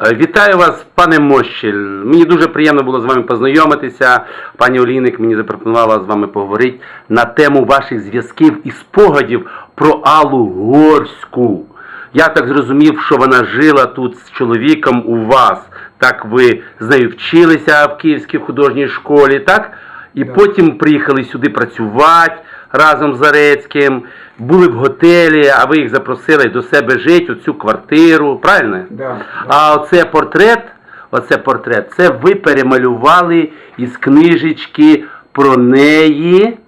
Е, Вітаю вас, пане Мощель. Мені дуже приємно було з вами познайомитися. Пані Олійник мені запропонувала з вами поговорити на тему ваших зв'язків і спогадів про Аллу Горську. Я так зрозумів, що вона жила тут з чоловіком у вас. Так ви з нею вчилися в Київській художній школі, так? І потім приїхали сюди працювати разом з Зарецьким, були в готелі, а ви їх запросили до себе жити, у цю квартиру, правильно? Да. А оце портрет, оце портрет, це ви перемалювали із книжечки про неї.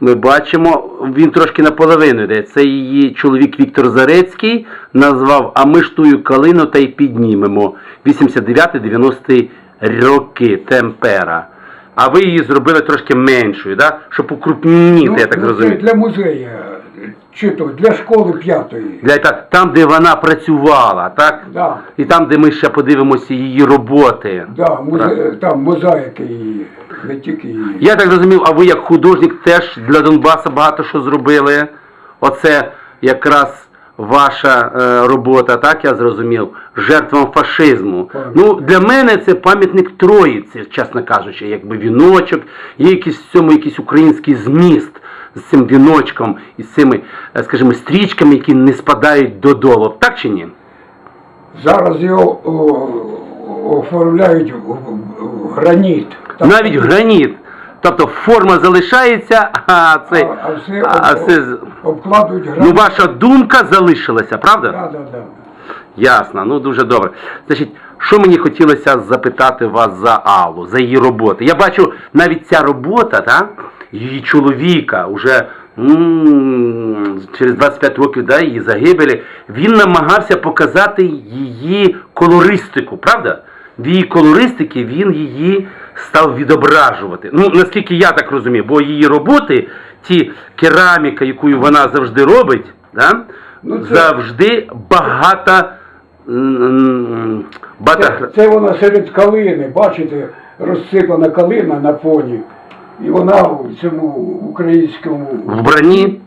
Ми бачимо, він трошки наполовину йде. Це її чоловік Віктор Зарецький назвав А ми ж тую калину та й піднімемо. 89-90 роки темпера. А ви її зробили трошки меншою, да? щоб укрупніти, я так ну, зрозумів. Для музею, чи то для школи п'ятої. Для так, там, де вона працювала, так? Да. І там, де ми ще подивимося її роботи. Да, музе... Там мозаїки її, не тільки її. Я так зрозумів, а ви як художник теж для Донбаса багато що зробили. Оце якраз ваша е, робота, так я зрозумів, жертвам фашизму. Ну, для мене це пам'ятник Троїці, чесно кажучи, якби віночок, є якийсь в цьому якийсь український зміст з цим віночком і з цими, е, скажімо, стрічками, які не спадають додолу. Так чи ні? Зараз його о, оформляють в, в- в граніт. Так. Навіть граніт. Тобто форма залишається, а це, а, а все, а об- все обкладують ну ваша думка залишилася, правда? Да, да, да. Ясно, ну дуже добре. Значить, що мені хотілося запитати вас за Аллу, за її роботи. Я бачу навіть ця робота, та, її чоловіка, уже м, через 25 років да, її загибелі, він намагався показати її колористику, правда? В її колористики він її став відображувати. Ну, наскільки я так розумію, бо її роботи, ті кераміка, яку вона завжди робить, да, Ну, це- завжди багато. м, Це, це вона серед калини, бачите, розсипана калина на фоні. І вона в цьому українському. вбранні.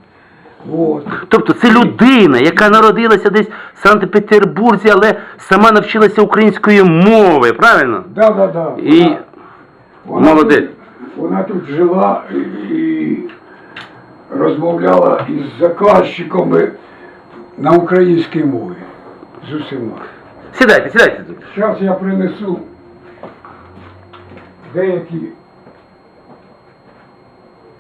От. Тобто це людина, яка народилася десь в Санкт-Петербурзі, але сама навчилася української мови, правильно? Да, да, да. І Вона- молодець. Тут, вона тут жила і, і розмовляла із заказчиками на українській мові. З усіма. Сідайте, сідайте тут. Зараз я принесу деякі